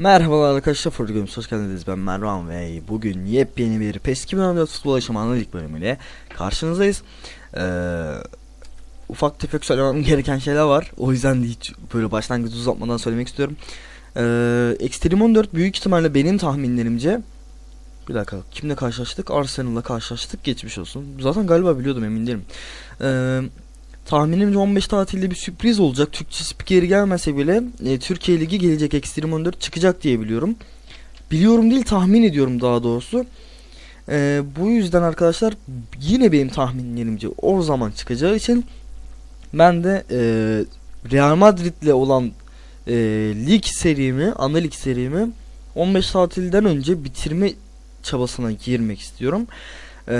Merhabalar arkadaşlar Games hoş geldiniz. Ben Mervan ve bugün yepyeni bir PES 2014 futbol aşamanlı lig bölümüyle karşınızdayız. Ee, Ufak tefek söylemem gereken şeyler var. O yüzden de hiç böyle başlangıç uzatmadan söylemek istiyorum. Ee, Extreme 14 büyük ihtimalle benim tahminlerimce Bir dakika kimle karşılaştık? Arsenal'la karşılaştık geçmiş olsun. Zaten galiba biliyordum emin değilim. Eee Tahminimce 15 tatilde bir sürpriz olacak. Türkçe spikeri gelmese bile e, Türkiye Ligi gelecek Extreme 14 çıkacak diye biliyorum. Biliyorum değil tahmin ediyorum daha doğrusu. E, bu yüzden arkadaşlar yine benim tahminlerimce o zaman çıkacağı için ben de e, Real Madrid'le olan e, lig serimi, ana lig serimi 15 tatilden önce bitirme çabasına girmek istiyorum. E,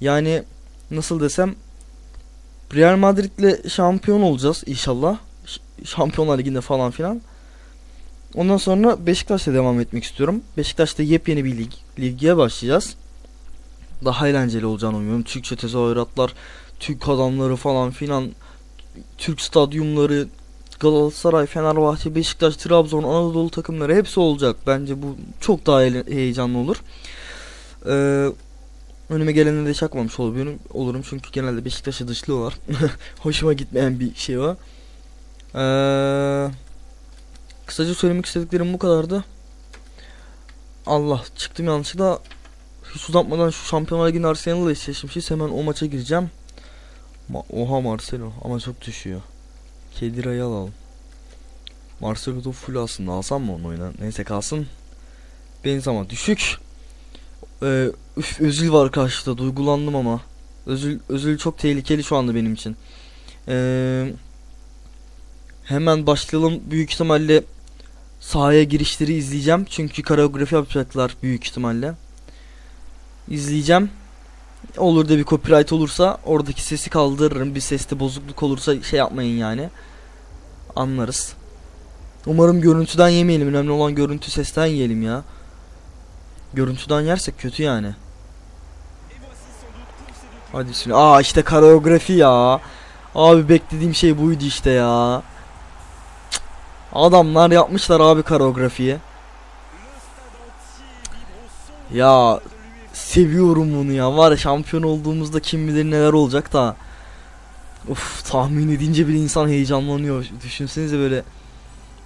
yani nasıl desem Real Madrid'le şampiyon olacağız inşallah. Şampiyonlar Ligi'nde falan filan. Ondan sonra Beşiktaş'la devam etmek istiyorum. Beşiktaş'ta yepyeni bir lig, lige başlayacağız. Daha eğlenceli olacağını umuyorum. Türkçe tezahüratlar, Türk adamları falan filan, Türk stadyumları, Galatasaray, Fenerbahçe, Beşiktaş, Trabzon, Anadolu takımları hepsi olacak. Bence bu çok daha heyecanlı olur. Ee, Önüme gelene de çakmamış olurum, olurum çünkü genelde Beşiktaş'ı dışlıyorlar. Hoşuma gitmeyen bir şey var. Ee, kısaca söylemek istediklerim bu kadardı. Allah çıktım yanlışlıkla. Hiç uzatmadan şu Şampiyonlar Ligi'nin Arsenal'la eşleşmişiz. Hemen o maça gireceğim. Ma Oha Marcelo ama çok düşüyor. Kedira'yı alalım. Marcelo full aslında alsam mı onu oyuna? Neyse kalsın. Benzema düşük. Ee, üf, Özil var karşıda duygulandım ama. Özül, Özül çok tehlikeli şu anda benim için. Ee, hemen başlayalım. Büyük ihtimalle sahaya girişleri izleyeceğim. Çünkü koreografi yapacaklar büyük ihtimalle. İzleyeceğim. Olur da bir copyright olursa oradaki sesi kaldırırım. Bir seste bozukluk olursa şey yapmayın yani. Anlarız. Umarım görüntüden yemeyelim. Önemli olan görüntü sesten yiyelim ya. Görüntüden yersek kötü yani. Hadi bismillah. Aa işte koreografi ya. Abi beklediğim şey buydu işte ya. Adamlar yapmışlar abi koreografiyi. Ya seviyorum bunu ya. Var ya şampiyon olduğumuzda kim bilir neler olacak da. Uf tahmin edince bir insan heyecanlanıyor. Düşünsenize böyle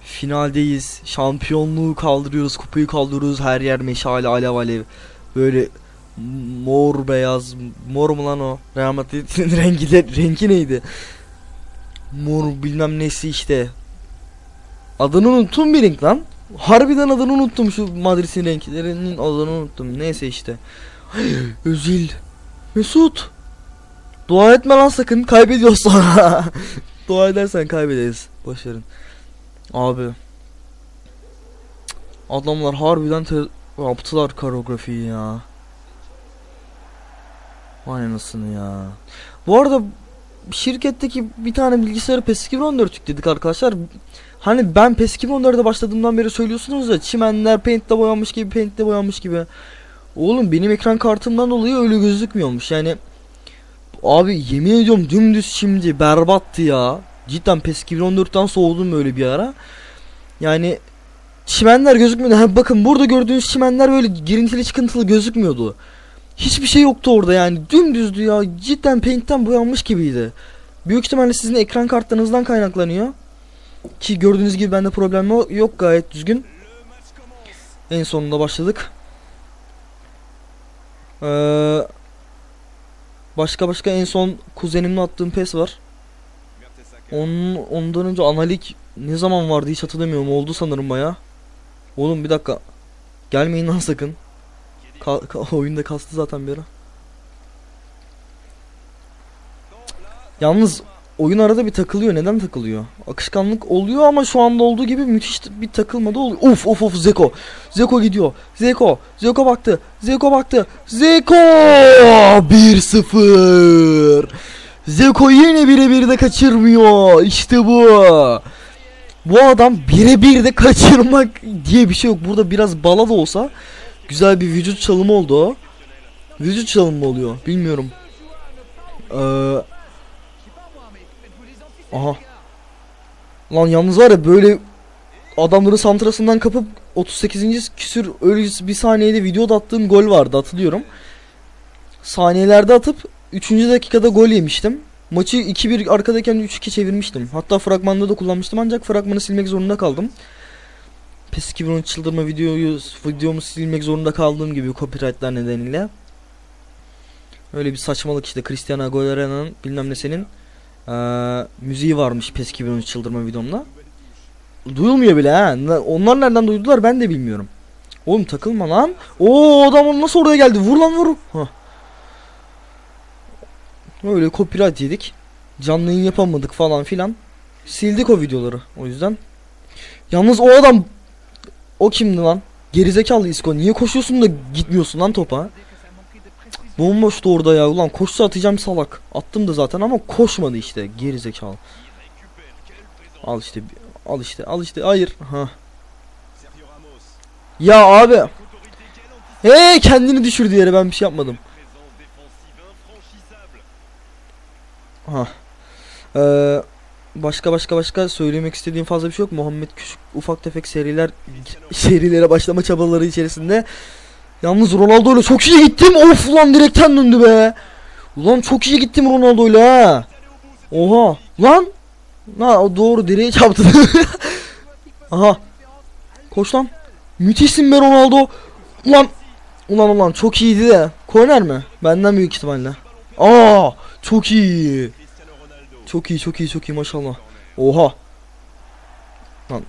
finaldeyiz. Şampiyonluğu kaldırıyoruz, kupayı kaldırıyoruz. Her yer meşale, alev alev. Böyle mor beyaz, mor mu lan o? Real Madrid'in rengi de, rengi neydi? Mor bilmem nesi işte. Adını unuttum bir renk lan. Harbiden adını unuttum şu Madrid'in renklerinin adını unuttum. Neyse işte. Özil. Mesut. Dua etme lan sakın kaybediyoruz sonra. Dua edersen kaybederiz. Başarın. Abi. Adamlar harbiden yaptılar koreografiyi ya. Vay anasını ya. Bu arada şirketteki bir tane bilgisayarı PES 2014 yükledik arkadaşlar. Hani ben PES 2014'e başladığımdan beri söylüyorsunuz ya çimenler paint'le boyanmış gibi paint'le boyanmış gibi. Oğlum benim ekran kartımdan dolayı öyle gözükmüyormuş yani. Abi yemin ediyorum dümdüz şimdi berbattı ya. Cidden PES 2014'ten soğudum böyle bir ara. Yani çimenler gözükmüyordu. Ha, bakın burada gördüğünüz çimenler böyle girintili çıkıntılı gözükmüyordu. Hiçbir şey yoktu orada yani. Dümdüzdü ya. Cidden paint'ten boyanmış gibiydi. Büyük ihtimalle sizin ekran kartlarınızdan kaynaklanıyor. Ki gördüğünüz gibi bende problem yo- yok gayet düzgün. En sonunda başladık. Ee, başka başka en son kuzenimle attığım pes var. Onun, ondan önce analik ne zaman vardı hiç hatırlamıyorum. Oldu sanırım baya. Oğlum bir dakika. Gelmeyin lan sakın. Ka ka- oyunda kastı zaten bir ara. Yalnız oyun arada bir takılıyor. Neden takılıyor? Akışkanlık oluyor ama şu anda olduğu gibi müthiş bir takılmada oluyor. Of of of Zeko. Zeko gidiyor. Zeko. Zeko baktı. Zeko baktı. Zeko 1-0. Zeko yine birebir de kaçırmıyor. İşte bu. Bu adam birebir de kaçırmak diye bir şey yok. Burada biraz bala da olsa güzel bir vücut çalımı oldu o. Vücut çalımı oluyor. Bilmiyorum. Ee, aha. Lan yalnız var ya böyle adamların santrasından kapıp 38. küsür öyle bir saniyede video da attığım gol vardı hatırlıyorum. Saniyelerde atıp 3. dakikada gol yemiştim. Maçı 2-1 arkadayken 3-2 çevirmiştim. Hatta fragmanda da kullanmıştım ancak fragmanı silmek zorunda kaldım. PES 2013 çıldırma videoyu videomu silmek zorunda kaldığım gibi copyrightlar nedeniyle. Öyle bir saçmalık işte Cristiano Aguilero'nun bilmem ne senin eee, müziği varmış PES 2013 çıldırma videomda. Duyulmuyor bile ha. Onlar nereden duydular ben de bilmiyorum. Oğlum takılma lan. Oo adam nasıl oraya geldi? Vur lan vur. Hah. Öyle copyright yedik. Canlı yayın yapamadık falan filan. Sildik o videoları o yüzden. Yalnız o adam o kimdi lan? Gerizekalı İsko niye koşuyorsun da gitmiyorsun lan topa? Bomboştu orada ya ulan koşsa atacağım salak. Attım da zaten ama koşmadı işte gerizekalı. Al işte al işte al işte hayır. Ha. Ya abi. Hey kendini düşürdü yere ben bir şey yapmadım. Ha. Ee, başka başka başka söylemek istediğim fazla bir şey yok. Muhammed küçük ufak tefek seriler serilere başlama çabaları içerisinde. Yalnız Ronaldo ile çok iyi gittim. Of lan direkten döndü be. Ulan çok iyi gittim Ronaldo ile ha. Oha. Lan. Ha o doğru direğe çarptı. Aha. Koş lan. Müthişsin be Ronaldo. Ulan. Ulan ulan çok iyiydi de. Korner mi? Benden büyük ihtimalle. Aa, çok iyi. Çok iyi, çok iyi, çok iyi maşallah. Oha. Lan.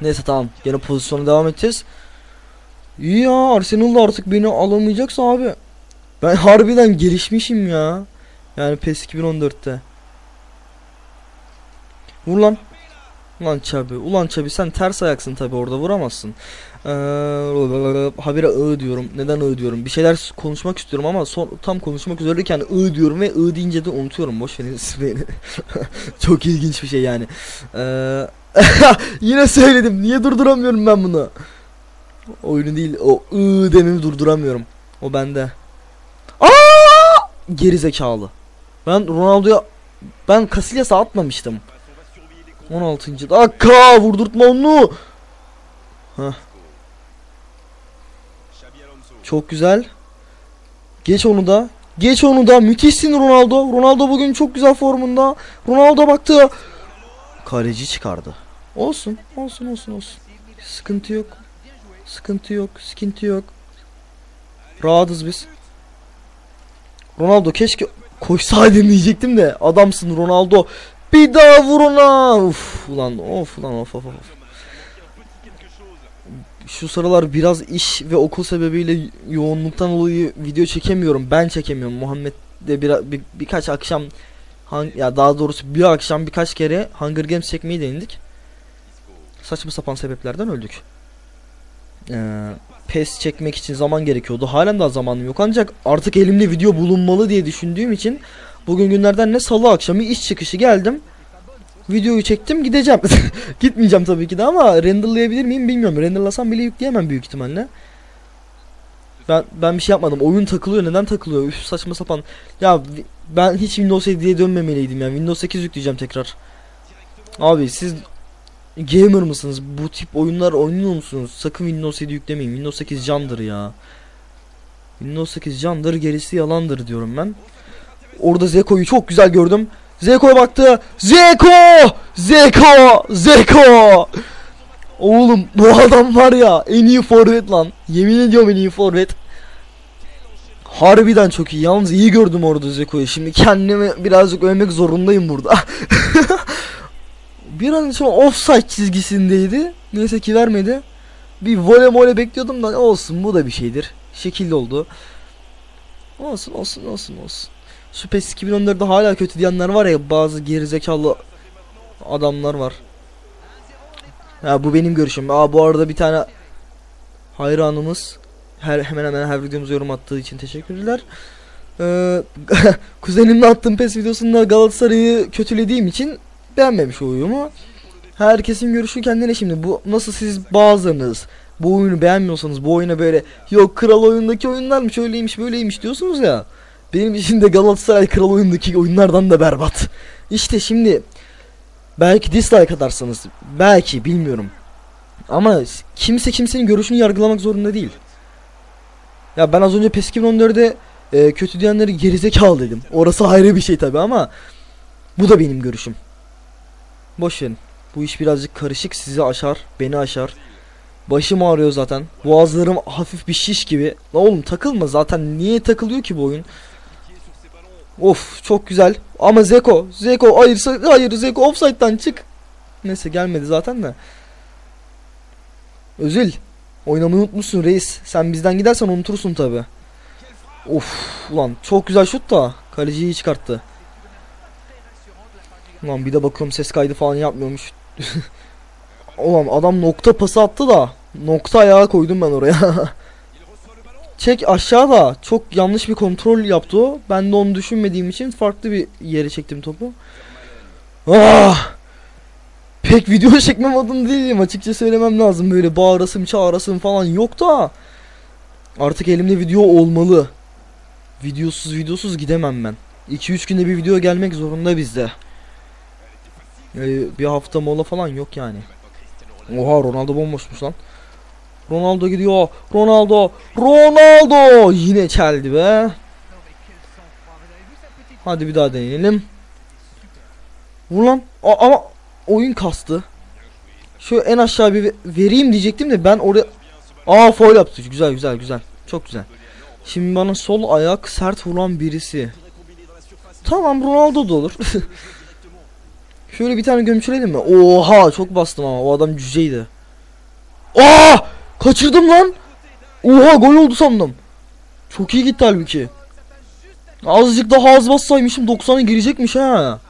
Neyse tamam. Gene pozisyona devam edeceğiz. Ya Arsenal da artık beni alamayacaksa abi. Ben harbiden gelişmişim ya. Yani PES 2014'te. Vur lan. Ulan Çabi. Ulan Çabi sen ters ayaksın tabi orada vuramazsın. Ee, habire ı diyorum. Neden ı diyorum? Bir şeyler konuşmak istiyorum ama son, tam konuşmak üzereyken ı diyorum ve ı deyince de unutuyorum. Boş verin beni. Çok ilginç bir şey yani. Ee, yine söyledim. Niye durduramıyorum ben bunu? Oyunu değil. O ı dememi durduramıyorum. O bende. Aa! Geri zekalı. Ben Ronaldo'ya ben Casillas'a atmamıştım. 16. dakika vurdurtma onu. Heh. Çok güzel. Geç onu da. Geç onu da. Müthişsin Ronaldo. Ronaldo bugün çok güzel formunda. Ronaldo baktı. Kaleci çıkardı. Olsun. Olsun olsun olsun. Sıkıntı yok. Sıkıntı yok. Sıkıntı yok. Rahatız biz. Ronaldo keşke koşsaydın diyecektim de adamsın Ronaldo. Bir daha vur ona. Uf ulan of ulan of of of. Şu sıralar biraz iş ve okul sebebiyle yoğunluktan dolayı video çekemiyorum. Ben çekemiyorum. Muhammed de bir, bir birkaç akşam han, ya daha doğrusu bir akşam birkaç kere Hunger Games çekmeyi denedik. Saçma sapan sebeplerden öldük. Ee, PES çekmek için zaman gerekiyordu. Halen daha zamanım yok ancak artık elimde video bulunmalı diye düşündüğüm için bugün günlerden ne salı akşamı iş çıkışı geldim. Videoyu çektim gideceğim. Gitmeyeceğim tabii ki de ama renderlayabilir miyim bilmiyorum. Renderlasam bile yükleyemem büyük ihtimalle. Ben ben bir şey yapmadım. Oyun takılıyor. Neden takılıyor? Üf saçma sapan. Ya ben hiç Windows 7'ye dönmemeliydim ya. Windows 8 yükleyeceğim tekrar. Abi siz gamer mısınız? Bu tip oyunlar oynuyor musunuz? Sakın Windows 7 yüklemeyin. Windows 8 candır ya. Windows 8 candır, gerisi yalandır diyorum ben. Orada Zeko'yu çok güzel gördüm. Zeko'ya baktı. Zeko! Zeko! Zeko! Oğlum bu adam var ya en iyi forvet lan. Yemin ediyorum en iyi forvet. Harbiden çok iyi. Yalnız iyi gördüm orada Zeko'yu. Şimdi kendimi birazcık övmek zorundayım burada. bir an sonra offside çizgisindeydi. Neyse ki vermedi. Bir vole mole bekliyordum da olsun bu da bir şeydir. Şekilli oldu. Olsun olsun olsun olsun. Şu PES 2014'de hala kötü diyenler var ya bazı gerizekalı adamlar var. Ya bu benim görüşüm. Aa bu arada bir tane hayranımız her hemen hemen her videomuza yorum attığı için teşekkürler. Ee, kuzenimle attığım PES videosunda Galatasaray'ı kötülediğim için beğenmemiş o uyumu. Herkesin görüşü kendine şimdi. Bu nasıl siz bazılarınız bu oyunu beğenmiyorsanız bu oyuna böyle yok kral oyundaki oyunlar mı şöyleymiş böyleymiş diyorsunuz ya. Benim için de Galatasaray kral oyundaki oyunlardan da berbat. İşte şimdi belki dislike atarsanız belki bilmiyorum. Ama kimse kimsenin görüşünü yargılamak zorunda değil. Ya ben az önce PES 2014'de e, kötü diyenleri gerizekalı dedim. Orası ayrı bir şey tabi ama bu da benim görüşüm. Boş. Bu iş birazcık karışık sizi aşar, beni aşar. Başım ağrıyor zaten. Boğazlarım hafif bir şiş gibi. La oğlum takılma zaten. Niye takılıyor ki bu oyun? Of çok güzel. Ama Zeko, Zeko hayır hayır Zeko offside'dan çık. Neyse gelmedi zaten de. Özil. Oynamayı unutmuşsun reis. Sen bizden gidersen unutursun tabi. Of ulan çok güzel şut da kaleciyi çıkarttı. Ulan bir de bakıyorum ses kaydı falan yapmıyormuş. ulan adam nokta pası attı da nokta ayağa koydum ben oraya. Çek aşağıda çok yanlış bir kontrol yaptı o. Ben de onu düşünmediğim için farklı bir yere çektim topu. Ah! Pek video çekme modunda değilim açıkça söylemem lazım. Böyle bağırasım çağırasım falan yok da. Artık elimde video olmalı. Videosuz videosuz gidemem ben. 2-3 günde bir video gelmek zorunda bizde. Ee, bir hafta mola falan yok yani. Oha Ronaldo bomboşmuş lan. Ronaldo gidiyor. Ronaldo. Ronaldo. Yine çeldi be. Hadi bir daha deneyelim. Vur lan. A- ama oyun kastı. Şu en aşağı bir ve- vereyim diyecektim de ben oraya... Aa foul yaptı. Güzel güzel güzel. Çok güzel. Şimdi bana sol ayak sert vuran birisi. Tamam Ronaldo da olur. Şöyle bir tane gömçürelim mi? Oha çok bastım ama o adam cüceydi. Aa! Kaçırdım lan. Oha gol oldu sandım. Çok iyi gitti halbuki. Azıcık daha az bassaymışım 90'a girecekmiş ha.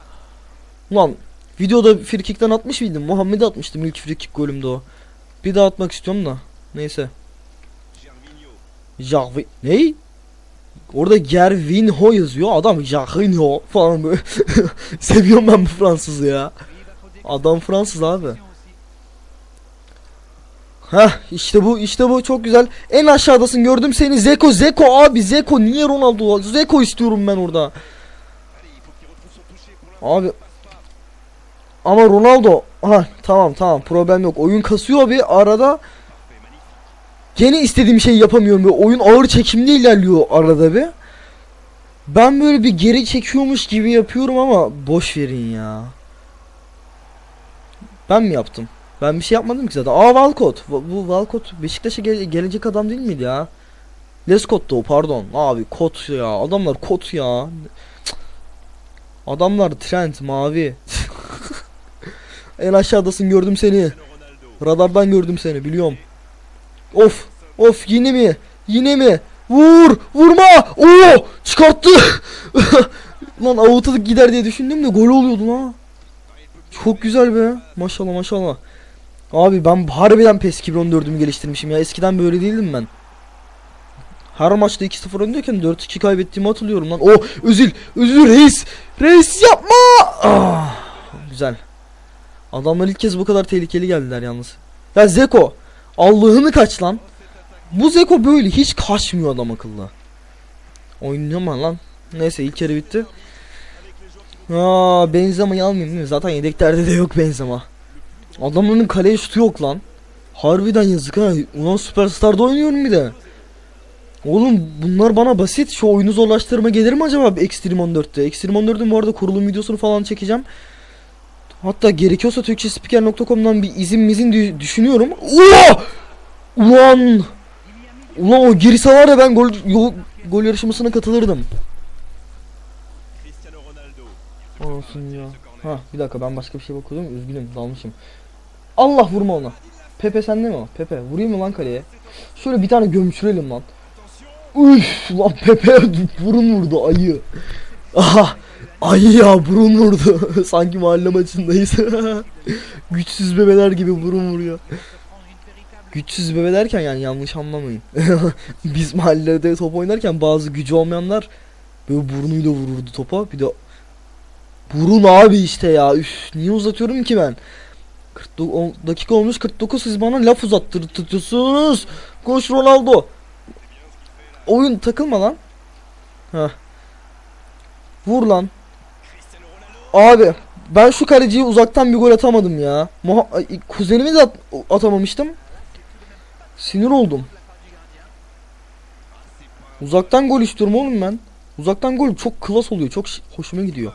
Ulan videoda frikikten atmış mıydım? Muhammed'e atmıştım ilk frikik golümde o. Bir daha atmak istiyorum da. Neyse. Jarvi... Ney? Orada Gervinho yazıyor. Adam Jarvinho falan böyle. Seviyorum ben bu Fransızı ya. Adam Fransız abi. Hah işte bu işte bu çok güzel. En aşağıdasın gördüm seni Zeko Zeko abi Zeko niye Ronaldo Zeko istiyorum ben orada. Abi ama Ronaldo ha tamam tamam problem yok. Oyun kasıyor bir arada. Gene istediğim şeyi yapamıyorum. Böyle oyun ağır çekimli ilerliyor arada bir. Ben böyle bir geri çekiyormuş gibi yapıyorum ama boş verin ya. Ben mi yaptım? Ben bir şey yapmadım ki zaten. Aa Walcott. Bu Walcott Beşiktaş'a gele- gelecek adam değil miydi ya? Lescott o pardon. Abi kot ya. Adamlar kot ya. Adamlar Trent mavi. en aşağıdasın gördüm seni. Radardan gördüm seni biliyorum. Of. Of yine mi? Yine mi? Vur! Vurma! Oo! Çıkarttı. lan avuta gider diye düşündüm de gol oluyordu lan. Çok güzel be. Maşallah maşallah. Abi ben harbiden PES 2014'ümü geliştirmişim ya. Eskiden böyle değildim ben. Her maçta 2-0 öndeyken 4-2 kaybettiğimi hatırlıyorum lan. O Özil, Özil reis. Reis yapma. Ah, güzel. Adamlar ilk kez bu kadar tehlikeli geldiler yalnız. Ya Zeko, Allah'ını kaç lan. Bu Zeko böyle hiç kaçmıyor adam akıllı. Mu lan? Neyse ilk yarı bitti. Aa Benzema'yı almayayım değil mi? Zaten yedeklerde de yok Benzema. Adamların kaleye şutu yok lan. Harbiden yazık ha. Ulan Superstar'da oynuyorum bir de. Oğlum bunlar bana basit. Şu oyunu zorlaştırma gelir mi acaba Extreme 14'te? Extreme 14'ün bu arada kurulum videosunu falan çekeceğim. Hatta gerekiyorsa türkçespiker.com'dan bir izin mizin dü- düşünüyorum. Oo! Ulan! Ulan o girse var ya ben gol, yol, gol yarışmasına katılırdım. Olsun ya. Ha bir dakika ben başka bir şey bakıyordum üzgünüm dalmışım. Allah vurma ona. Pepe sende mi o? Pepe vurayım mı lan kaleye? Şöyle bir tane gömçürelim lan. Üf lan Pepe burun vurdu ayı. Aha ayı ya burun vurdu. Sanki mahalle maçındayız. Güçsüz bebeler gibi burun vuruyor. Güçsüz bebe derken yani yanlış anlamayın. Biz mahallede top oynarken bazı gücü olmayanlar böyle burnuyla vururdu topa. Bir de burun abi işte ya. Üf niye uzatıyorum ki ben? 49 on- dakika olmuş 49 siz bana laf uzattırıyorsunuz. Koş Ronaldo. Oyun takılma lan. Heh. Vur lan. Abi ben şu kaleciye uzaktan bir gol atamadım ya. Muha- kuzenimi de at- atamamıştım. Sinir oldum. Uzaktan gol istiyorum oğlum ben. Uzaktan gol çok klas oluyor. Çok hoşuma gidiyor.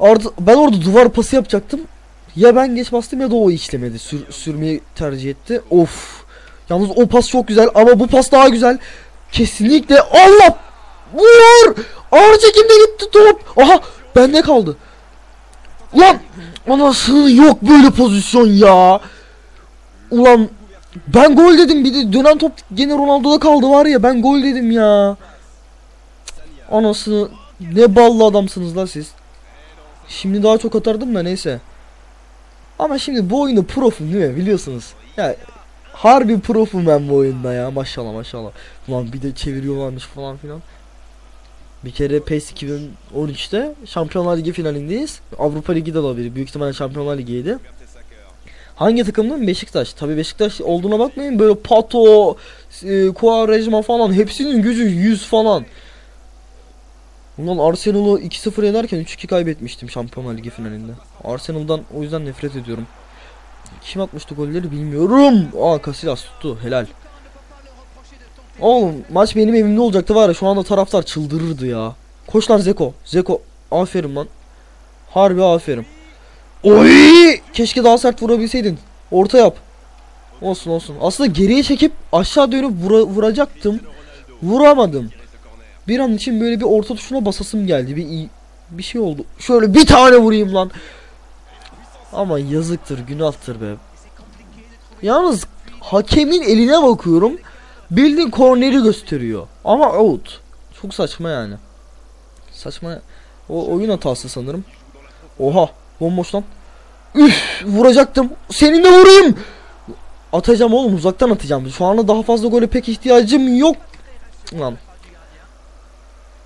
Arda, ben orada duvar pası yapacaktım. Ya ben geç bastım ya da o işlemedi. Sür, sürmeyi tercih etti. Of. Yalnız o pas çok güzel ama bu pas daha güzel. Kesinlikle Allah vur. Ağır çekimde gitti top. Aha bende kaldı. Ulan anasını yok böyle pozisyon ya. Ulan ben gol dedim bir de dönen top gene Ronaldo'da kaldı var ya ben gol dedim ya. Anasını ne ballı adamsınız la siz. Şimdi daha çok atardım da neyse. Ama şimdi bu oyunda profum değil mi biliyorsunuz. Ya harbi profum ben bu oyunda ya maşallah maşallah. Ulan bir de çeviriyorlarmış falan filan. Bir kere PES 2013'te Şampiyonlar Ligi finalindeyiz. Avrupa Ligi de olabilir. Büyük ihtimalle Şampiyonlar Ligi'ydi. Hangi takımdı? Beşiktaş. Tabii Beşiktaş olduğuna bakmayın. Böyle Pato, e, Quaresma falan hepsinin gücü 100 falan. Ulan Arsenal'ı 2-0 yenerken 3-2 kaybetmiştim Şampiyonlar Ligi finalinde. Arsenal'dan o yüzden nefret ediyorum. Kim atmıştı golleri bilmiyorum. Aa Casillas tuttu. Helal. Oğlum maç benim evimde olacaktı var ya şu anda taraftar çıldırırdı ya. Koş lan Zeko. Zeko. Aferin lan. Harbi aferin. Oy! Keşke daha sert vurabilseydin. Orta yap. Olsun olsun. Aslında geriye çekip aşağı dönüp vura- vuracaktım. Vuramadım. Bir an için böyle bir orta tuşuna basasım geldi. Bir bir şey oldu. Şöyle bir tane vurayım lan. Ama yazıktır, günahtır be. Yalnız hakemin eline bakıyorum. Bildiğin korneri gösteriyor. Ama out. Çok saçma yani. Saçma. O oyun hatası sanırım. Oha. Bomboş lan. Üf vuracaktım. Seninle vurayım. Atacağım oğlum uzaktan atacağım. Şu anda daha fazla gole pek ihtiyacım yok. Lan.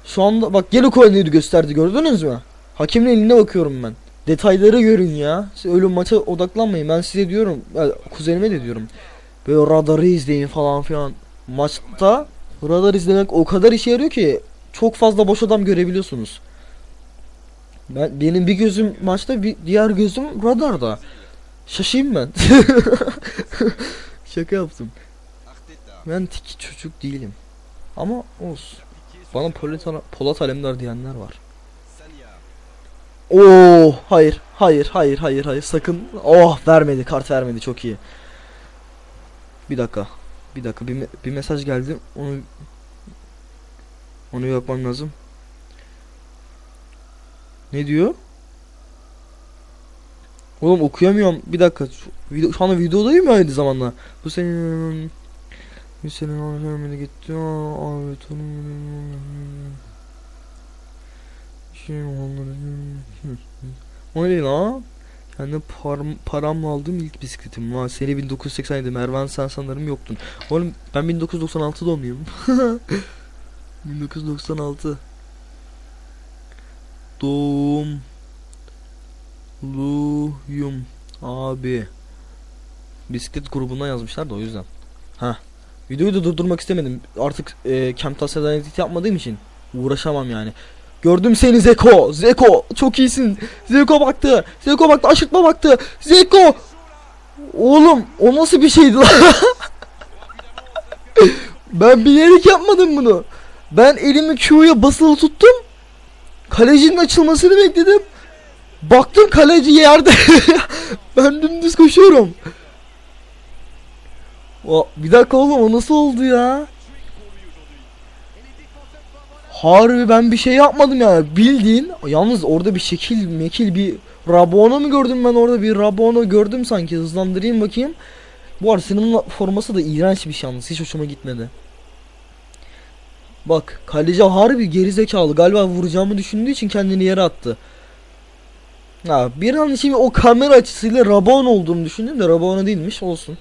Şu anda bak gene korneri gösterdi gördünüz mü? Hakemin eline bakıyorum ben. Detayları görün ya. Siz öyle maça odaklanmayın. Ben size diyorum. ya Kuzenime de diyorum. Böyle radarı izleyin falan filan. Maçta radar izlemek o kadar işe yarıyor ki çok fazla boş adam görebiliyorsunuz. Ben benim bir gözüm maçta bir diğer gözüm radarda. Şaşayım ben. Şaka yaptım. Ben tiki çocuk değilim. Ama olsun. Bana Polat, Polat Alemdar diyenler var. Oo hayır hayır hayır hayır hayır sakın. Oh vermedi kart vermedi çok iyi. Bir dakika. Bir dakika bir, me- bir mesaj geldi. Onu onu yapmam lazım. Ne diyor? Oğlum okuyamıyorum. Bir dakika. Şu, video, şu anda videodayım ya aynı zamanda. Bu senin bir sene vermedi gitti. Aa, Abi şey onları O ne lan? Kendi param, paramla aldığım ilk bisikletim. Ha, sene 1987 Mervan sen sanırım yoktun. Oğlum ben 1996 doğumluyum. 1996 Doğum Luyum abi Bisiklet grubuna yazmışlar da o yüzden Ha Videoyu da durdurmak istemedim. Artık e, Camtasya'dan edit yapmadığım için Uğraşamam yani. Gördüm seni Zeko Zeko çok iyisin. Zeko baktı Zeko baktı aşırtma baktı. Zeko! Oğlum o nasıl bir şeydi lan? Ben bilerek yapmadım bunu. Ben elimi Q'ya basılı tuttum. Kalecinin açılmasını bekledim. Baktım kaleci yerde. Ben dümdüz koşuyorum o, Bir dakika oğlum o nasıl oldu ya Harbi ben bir şey yapmadım yani bildiğin yalnız orada bir şekil mekil bir Rabona mı gördüm ben orada bir Rabona gördüm sanki hızlandırayım bakayım. Bu Arsenal'ın forması da iğrenç bir şey yalnız hiç hoşuma gitmedi. Bak kaleci harbi gerizekalı galiba vuracağımı düşündüğü için kendini yere attı. Ha, bir an için o kamera açısıyla Rabon olduğunu düşündüm de Rabona değilmiş olsun.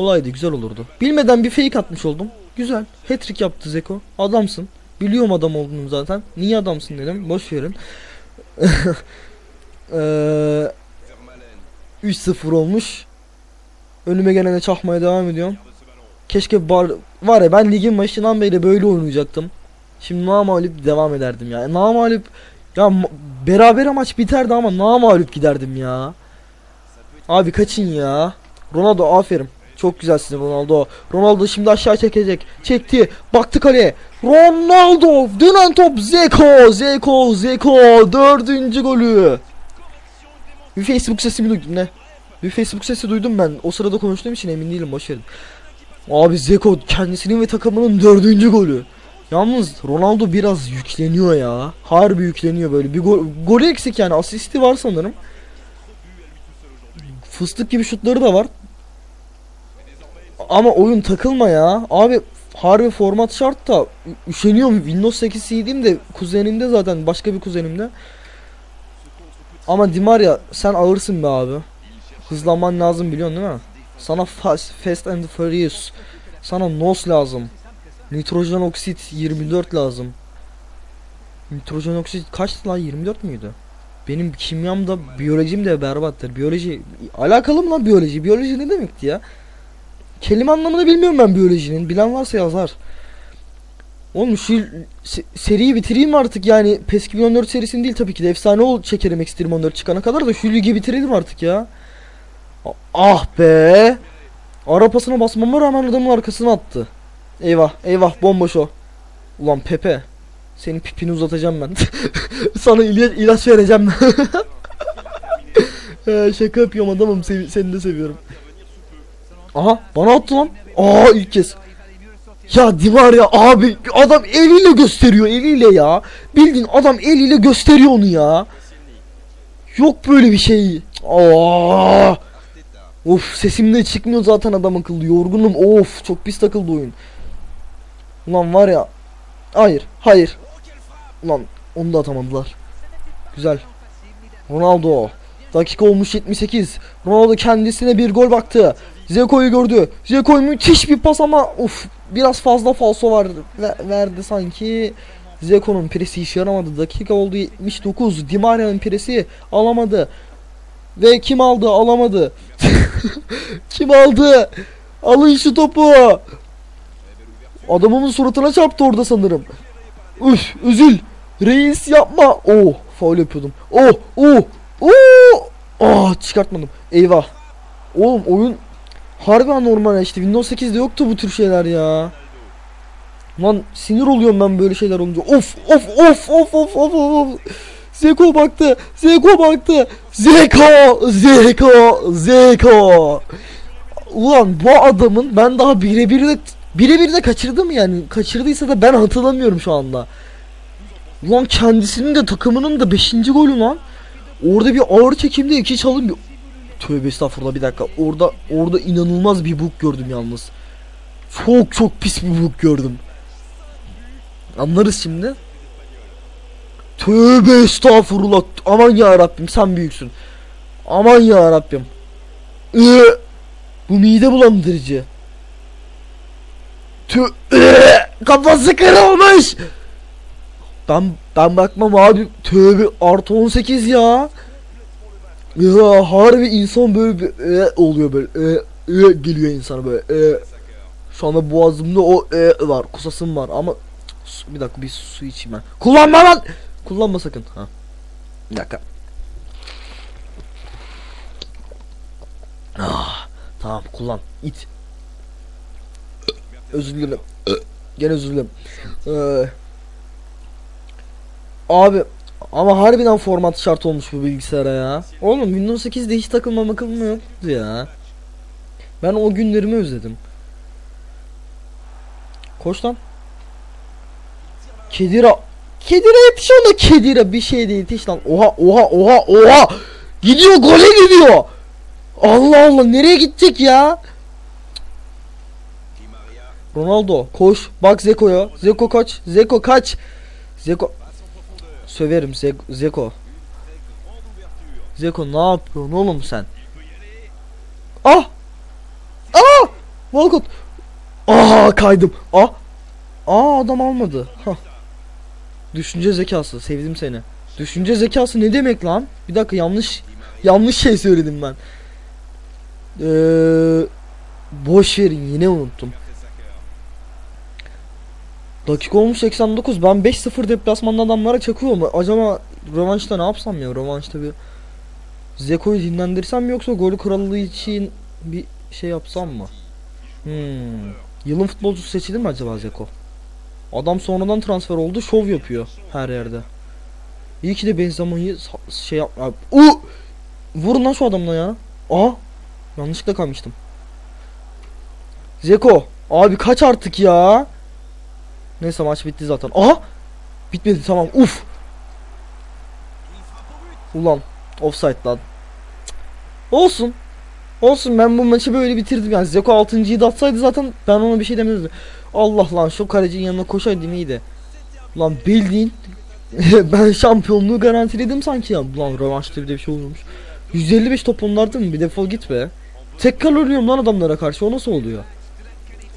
Olaydı güzel olurdu. Bilmeden bir fake atmış oldum. Güzel. Hat-trick yaptı Zeko. Adamsın. Biliyorum adam olduğunu zaten. Niye adamsın dedim. Boş verin. Eee 3-0 olmuş. Önüme gelene çakmaya devam ediyorum. Keşke bar var ya ben ligin başından beri böyle oynayacaktım. Şimdi namalip devam ederdim ya. Namalip Ya beraber maç biterdi ama na mağlup giderdim ya. Abi kaçın ya. Ronaldo aferin. Çok güzelsin Ronaldo. Ronaldo şimdi aşağı çekecek. Çekti. Baktı kaleye. Ronaldo. Dönen top. Zeko. Zeko. Zeko. Dördüncü golü. Bir Facebook sesimi duydum ne? Bir Facebook sesi duydum ben. O sırada konuştuğum için emin değilim. Boş verin. Abi Zeko kendisinin ve takımının dördüncü golü. Yalnız Ronaldo biraz yükleniyor ya. Harbi yükleniyor böyle. Bir gol, golü eksik yani. Asisti var sanırım. Fıstık gibi şutları da var. Ama oyun takılma ya. Abi harbi format şart da üşeniyorum. Windows 8 CD'm de kuzenimde zaten başka bir kuzenimde. Ama Dimaria sen ağırsın be abi. Hızlanman lazım biliyorsun değil mi? Sana fast, fast and furious. Sana NOS lazım. Nitrojen oksit 24 lazım. Nitrojen oksit kaçtı lan 24 müydü? Benim kimyam da biyolojim de berbattır. Biyoloji alakalı mı lan biyoloji? Biyoloji ne demekti ya? Kelime anlamını bilmiyorum ben biyolojinin. Bilen varsa yazar. Oğlum şu se- seriyi bitireyim artık yani PES 2014 serisini değil tabii ki de efsane ol çekerim X 14 çıkana kadar da şu ligi bitirelim artık ya. Ah be. Arapasına basmama rağmen adamın arkasına attı. Eyvah eyvah bomboş o. Ulan Pepe. Senin pipini uzatacağım ben. Sana ilaç, ilaç vereceğim. Ee, şaka yapıyorum adamım seni de seviyorum. Aha bana attı lan. Aa ilk kez. Ya Dimar ya abi adam eliyle gösteriyor eliyle ya. Bildiğin adam eliyle gösteriyor onu ya. Yok böyle bir şey. Aa. Of sesim de çıkmıyor zaten adam akıllı yorgunum of çok pis takıldı oyun. Ulan var ya. Hayır hayır. Ulan onu da atamadılar. Güzel. Ronaldo. Dakika olmuş 78. Ronaldo kendisine bir gol baktı. Zeko'yu gördü. Zeko müthiş bir pas ama uf biraz fazla falso var ve- verdi sanki. Zeko'nun presi işe yaramadı. Dakika oldu 79. Di Maria'nın presi alamadı. Ve kim aldı? Alamadı. kim aldı? Alın şu topu. Adamımın suratına çarptı orada sanırım. Üf, üzül. Reis yapma. Oh, faul yapıyordum. Oh, oh, oh. Ah, çıkartmadım. Eyvah. Oğlum oyun harbi anormal işte. Windows 8'de yoktu bu tür şeyler ya. Lan sinir oluyorum ben böyle şeyler olunca. Of, of, of, of, of, of, of. Zeko baktı. Zeko baktı. Zeko, Zeko, Zeko. Ulan bu adamın ben daha birebir de birebir de kaçırdım yani. Kaçırdıysa da ben hatırlamıyorum şu anda. Ulan kendisinin de takımının da 5. golü lan. Orada bir ağır çekimde iki çalım bir Tövbe estağfurullah bir dakika. Orada orada inanılmaz bir bug gördüm yalnız. Çok çok pis bir bug gördüm. Anlarız şimdi. Tövbe estağfurullah. Aman ya Rabbim sen büyüksün. Aman ya Rabbim. Ee, bu mide bulandırıcı. Tö ee, kafası kırılmış. Ben ben bakmam abi. Tövbe artı 18 ya. Ya harbi insan böyle bir e, oluyor böyle. E, e, geliyor insana böyle. E. Şu anda boğazımda o e, var. Kusasım var ama Su- bir dakika bir su içeyim ben. Kullanma lan. Kullanma sakın. Ha. Bir dakika. Ah, tamam kullan. İt. Özür dilerim. Gene özür dilerim. Ee, abi ama harbiden format şart olmuş bu bilgisayara ya. Oğlum Windows 8'de hiç takılma makılma yoktu ya. Ben o günlerimi özledim. Koş lan. Kedira. Kedira yetiş ona Kedira bir şey de yetiş lan. Oha oha oha oha. Gidiyor gole gidiyor. Allah Allah nereye gittik ya? Ronaldo koş bak Zeko'ya. Zeko kaç. Zeko kaç. Zeko Söverim Zeko. Zeko. Zeko ne yapıyorsun oğlum sen? Ah! Ah! Walcott. Ah kaydım. Ah! Aa adam almadı. Hah. Düşünce zekası. Sevdim seni. Düşünce zekası ne demek lan? Bir dakika yanlış yanlış şey söyledim ben. Ee, boş verin yine unuttum. Dakika olmuş 89. Ben 5-0 deplasmanda adamlara çakıyorum. Acaba rövanşta ne yapsam ya? Rövanşta bir Zeko'yu dinlendirsem mi yoksa golü krallığı için bir şey yapsam mı? Hmm. Yılın futbolcusu seçilir mi acaba Zeko? Adam sonradan transfer oldu, şov yapıyor her yerde. İyi ki de Benzema'yı şey yap... U! Vurun lan şu adamla ya. Aa! Yanlışlıkla kalmıştım. Zeko! Abi kaç artık ya? Neyse maç bitti zaten. Aha! Bitmedi tamam. Uf! Ulan offside lan. Olsun. Olsun ben bu maçı böyle bitirdim yani. Zeko 6.yı da atsaydı zaten ben ona bir şey demezdim. Allah lan şu kalecinin yanına koşaydım iyiydi. Lan bildiğin ben şampiyonluğu garantiledim sanki ya. Lan rövanşta bir de bir şey olmuş. 155 top onlarda mı? Bir defol git be. Tek ölüyorum lan adamlara karşı. O nasıl oluyor?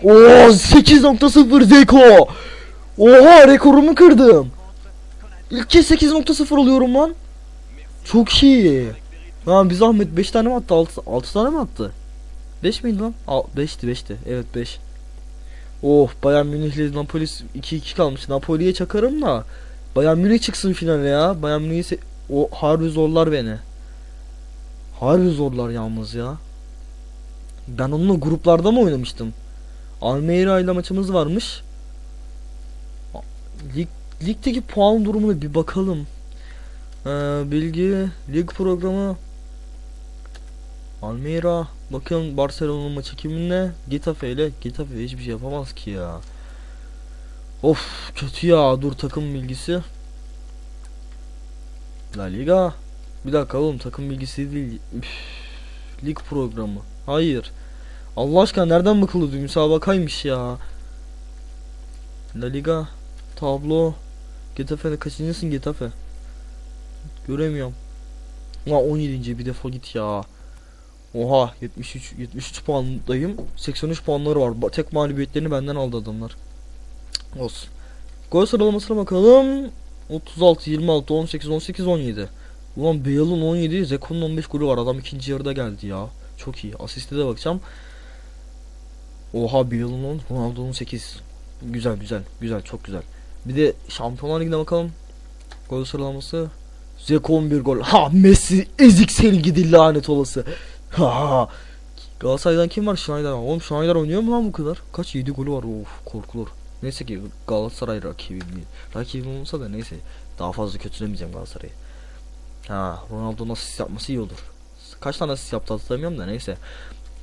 Oo 8.0 Zeko. Oha rekorumu kırdım. İlk kez 8.0 oluyorum lan. Çok iyi. Lan bir zahmet 5 tane mi attı? 6, 6 tane mi attı? 5 miydi lan? 5'ti 5'ti. Evet 5. Oh Bayern Münih ile Napoli 2-2 kalmış. Napoli'ye çakarım da. Bayern Münih çıksın finale ya. Bayern Münih'i o harbi zorlar beni. Harbi zorlar yalnız ya. Ben onunla gruplarda mı oynamıştım? Almeida ile maçımız varmış. Lig, ligdeki puan durumuna bir bakalım. Ee, bilgi, lig programı. Almeida. Bakın Barcelona'nın maçı kiminle? Getafe ile. Getafe hiçbir şey yapamaz ki ya. Of kötü ya. Dur takım bilgisi. La Liga. Bir dakika oğlum takım bilgisi değil. Üf, lig programı. Hayır. Allah aşkına nereden bakılıyordu? Müsabakaymış ya. La Liga. Tablo. Getafe'de kaçıncısın Getafe? Göremiyorum. Ulan 17. bir defa git ya. Oha 73 73 puandayım. 83 puanları var. Tek mağlubiyetlerini benden aldı adamlar. Olsun. Gol sıralamasına bakalım. 36, 26, 18, 18, 17. Ulan Bale'ın 17, Zeko'nun 15 golü var. Adam ikinci yarıda geldi ya. Çok iyi. Asiste de bakacağım. Oha Bale'ın 10, Ronaldo'nun 8. Güzel güzel. Güzel çok güzel. Bir de Şampiyonlar Ligi'ne bakalım. Gol sıralaması. Zeko 11 gol. Ha Messi ezik seni gidi lanet olası. Ha. Galatasaray'dan kim var? Schneider var. Oğlum Schneider oynuyor mu lan bu kadar? Kaç 7 golü var. Of korkulur. Neyse ki Galatasaray rakibim değil. Rakibim olsa da neyse. Daha fazla kötülemeyeceğim Galatasaray'ı. Ha Ronaldo'nun asist yapması iyi olur. Kaç tane asist yaptı hatırlamıyorum da neyse.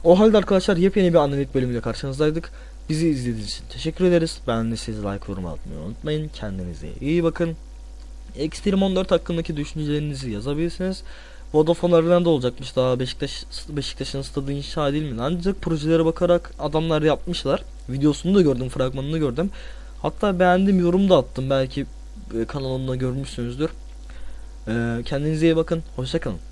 O halde arkadaşlar yepyeni bir analitik bölümüyle karşınızdaydık. Bizi izlediğiniz için teşekkür ederiz. Beğendiyseniz like yorum atmayı unutmayın. Kendinize iyi bakın. Extreme 14 hakkındaki düşüncelerinizi yazabilirsiniz. Vodafone Arena'da olacakmış daha Beşiktaş Beşiktaş'ın stadı inşa edilmedi. Ancak projelere bakarak adamlar yapmışlar. Videosunu da gördüm, fragmanını gördüm. Hatta beğendim, yorum da attım. Belki e, kanalımda görmüşsünüzdür. E, kendinize iyi bakın. Hoşçakalın.